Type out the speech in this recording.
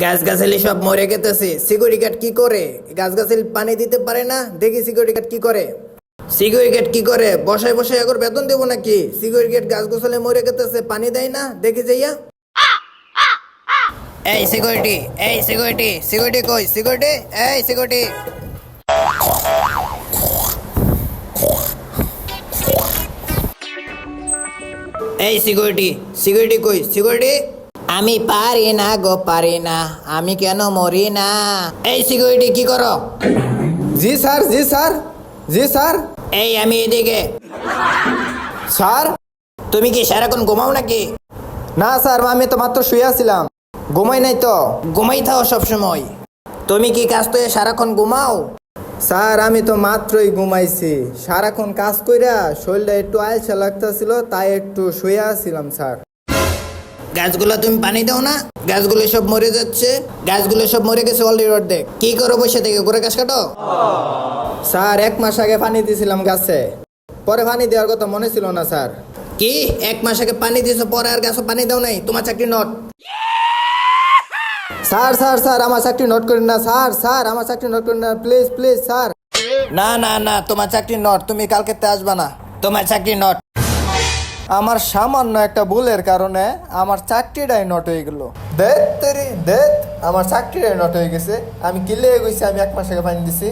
গাছ গাছালি সব মরে গেতেছে। সিকিউরিটি গার্ড কি করে? গাছ গাছালি পানি দিতে পারে না? দেখি সিকিউরিটি গার্ড কি করে। সিকিউরিটি গার্ড কি করে? বসায় বসায় এখন বেতন দেবো নাকি? সিকিউরিটি গার্ড গাছ গোছালে মরে গেতেছে, পানি দেয় না? দেখি যাইয়া। এই সিকিউরিটি এই সিকিউরিটি সিকিউরিটি কই? সিকিউরিটি? এই সিকিউরিটি। এই সিকিউরিটি সিকিউরিটি কই? সিকিউরিটি? আমি পারি না গো পারি না। আমি কেন মরি না? এই সিকিউরিটি কি করো? জি স্যার জি স্যার জি স্যার। এই আমি এদিকে। স্যার? তুমি কি সারাক্ষণ ঘুমাও নাকি? না স্যার আমি তো মাত্র শুয়ে আছিলাম। ঘুমাই নাই তো। ঘুমাই থাও সবসময়। তুমি কি কাজ তো সারাক্ষণ ঘুমাও? স্যার আমি তো মাত্রই ঘুমাইছি। সারাক্ষণ কাজ কইরা শরীরটা একটু আলসা লাগতেছিল তাই একটু শুয়ে আছিলাম স্যার। গাছগুলো তুমি পানি দাও না, গাছগুলো সব মরে যাচ্ছে, গাছগুলো সব মরে গেছে অলরেডি অর্ধেক। কি করো বসে থেকে করে গাছ কাটো? স্যার, এক মাস আগে পানি দিয়েছিলাম গাছে। পরে পানি দেওয়ার কথা মনে ছিল না, স্যার। কি? এক মাস আগে পানি দিয়েছ, পরে আর গাছে পানি দাও নাই? তোমার চাকরি নট স্যার স্যার স্যার, আমার চাকরি নোট করেন না, স্যার স্যার, আমার চাকরি নোট করেন না প্লিজ প্লিজ স্যার। না না না, তোমার চাকরি নট তুমি কালকে আসবা না। তোমার চাকরি নট আমার সামান্য একটা ভুলের কারণে আমার চাকরিটাই নট হয়ে গেল। দেখ তেরি, দেখ, আমার নট হয়ে গেছে। আমি কিলে গেছি, আমি এক মাস আগে ফাইন দিছি।